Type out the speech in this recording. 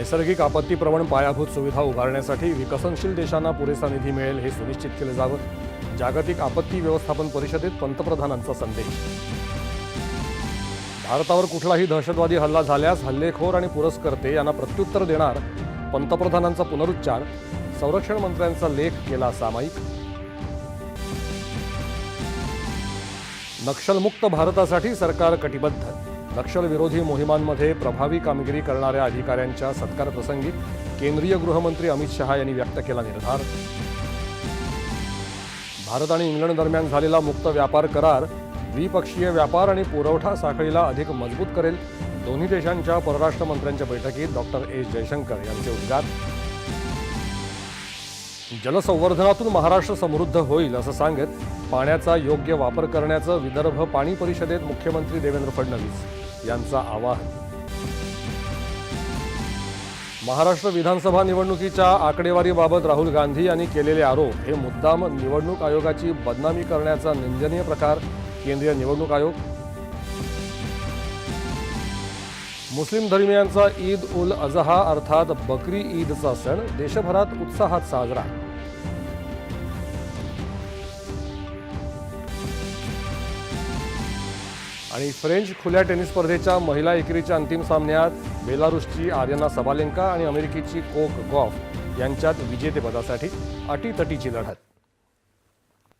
नैसर्गिक आपत्तीप्रवण पायाभूत सुविधा उभारण्यासाठी विकसनशील देशांना पुरेसा निधी मिळेल हे सुनिश्चित केले जावं जागतिक आपत्ती व्यवस्थापन परिषदेत पंतप्रधानांचा संदेश. भारतावर कुठलाही दहशतवादी हल्ला झाल्यास हल्लेखोर आणि पुरस्कर्ते यांना प्रत्युत्तर देणार पंतप्रधानांचा पुनरुच्चार संरक्षण मंत्र्यांचा लेख केला सामायिक. नक्षलमुक्त भारतासाठी सरकार कटिबद्ध नक्षलविरोधी मोहिमांमध्ये प्रभावी कामगिरी करणाऱ्या अधिकाऱ्यांच्या सत्कारप्रसंगी केंद्रीय गृहमंत्री अमित शहा यांनी व्यक्त केला निर्धार. भारत आणि इंग्लंड दरम्यान झालेला मुक्त व्यापार करार द्विपक्षीय व्यापार आणि पुरवठा साखळीला अधिक मजबूत करेल दोन्ही देशांच्या परराष्ट्र मंत्र्यांच्या बैठकीत डॉक्टर एस जयशंकर यांचे उद्गार. जलसंवर्धनातून महाराष्ट्र समृद्ध होईल असं सांगत पाण्याचा योग्य वापर करण्याचं विदर्भ पाणी परिषदेत मुख्यमंत्री देवेंद्र फडणवीस यांचं आवाहन. महाराष्ट्र विधानसभा निवडणुकीच्या आकडेवारीबाबत राहुल गांधी यांनी केलेले आरोप हे मुद्दाम निवडणूक आयोगाची बदनामी करण्याचा निंदनीय प्रकार केंद्रीय निवडणूक आयोग मुस्लिम धर्मियांचा ईद उल अजहा अर्थात बकरी ईदचा सण देशभरात उत्साहात साजरा. आणि फ्रेंच खुल्या टेनिस स्पर्धेच्या महिला एकेरीच्या अंतिम सामन्यात बेलारुसची आर्यना सबालेंका आणि अमेरिकेची कोक गॉफ यांच्यात विजेतेपदासाठी अटीतटीची लढत.